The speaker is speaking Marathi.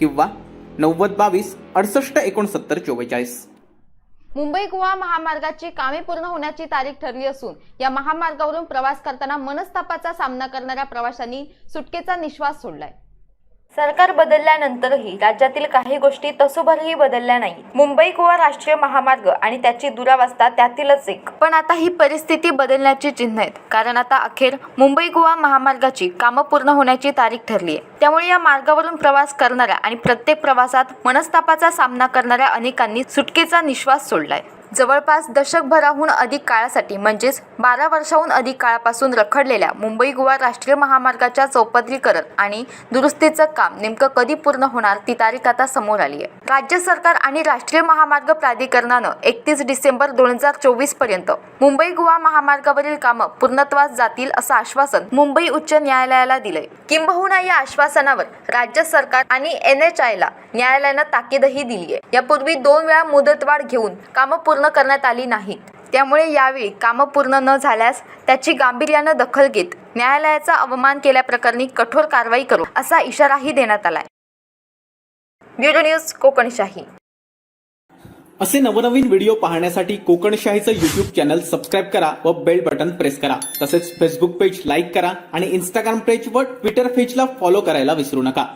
किंवा नव्वद बावीस अडुसष्ट एकोणसत्तर चोवेचाळीस. मुंबई गोवा महामार्गाची कामे पूर्ण होण्याची तारीख ठरली असून या महामार्गावरून प्रवास करताना मनस्तापाचा सामना करणाऱ्या प्रवाशांनी सुटकेचा निश्वास सोडलाय. सरकार बदलल्यानंतरही राज्यातील काही गोष्टी तसोभरही बदलल्या नाही मुंबई गोवा राष्ट्रीय महामार्ग आणि त्याची दुरावस्था त्यातीलच एक. पण आता ही परिस्थिती बदलण्याची चिन्ह आहेत. कारण आता अखेर मुंबई गोवा महामार्गाची कामं पूर्ण होण्याची तारीख ठरली आहे त्यामुळे या मार्गावरून प्रवास करणाऱ्या आणि प्रत्येक प्रवासात मनस्तापाचा सामना करणाऱ्या अनेकांनी सुटकेचा निश्वास सोडलाय. जवळपास दशकभराहून अधिक काळासाठी म्हणजेच बारा वर्षाहून अधिक काळापासून रखडलेल्या मुंबई गोवा राष्ट्रीय महामार्गाच्या चौपदरीकरण आणि दुरुस्तीचं काम नेमकं कधी पूर्ण होणार ती तारीख आता समोर आली आहे. राज्य सरकार आणि राष्ट्रीय महामार्ग प्राधिकरणानं एकतीस डिसेंबर दोन हजार चोवीसपर्यंत मुंबई गोवा महामार्गावरील कामं पूर्णत्वास जातील असं आश्वासन मुंबई उच्च न्यायालयाला दिलंय. किंबहुना या आश्वासनावर राज्य सरकार आणि एन एच आयला न्यायालयानं ताकीदही दिली आहे यापूर्वी दोन वेळा मुदतवाढ घेऊन कामं पूर्ण करण्यात आली नाहीत. त्यामुळे यावेळी कामं पूर्ण न झाल्यास त्याची गांभीर्यानं दखल घेत न्यायालयाचा अवमान केल्याप्रकरणी कठोर कारवाई करू असा इशाराही देण्यात आलाय. Bureau news Kokanshahi. असे नवनवीन व्हिडिओ पाहण्यासाठी कोकणशाहीचं युट्यूब चॅनल सबस्क्राईब करा व बेल बटन प्रेस करा. तसेच फेसबुक पेज लाईक करा आणि इंस्टाग्राम पेज व ट्विटर पेजला फॉलो करायला विसरू नका.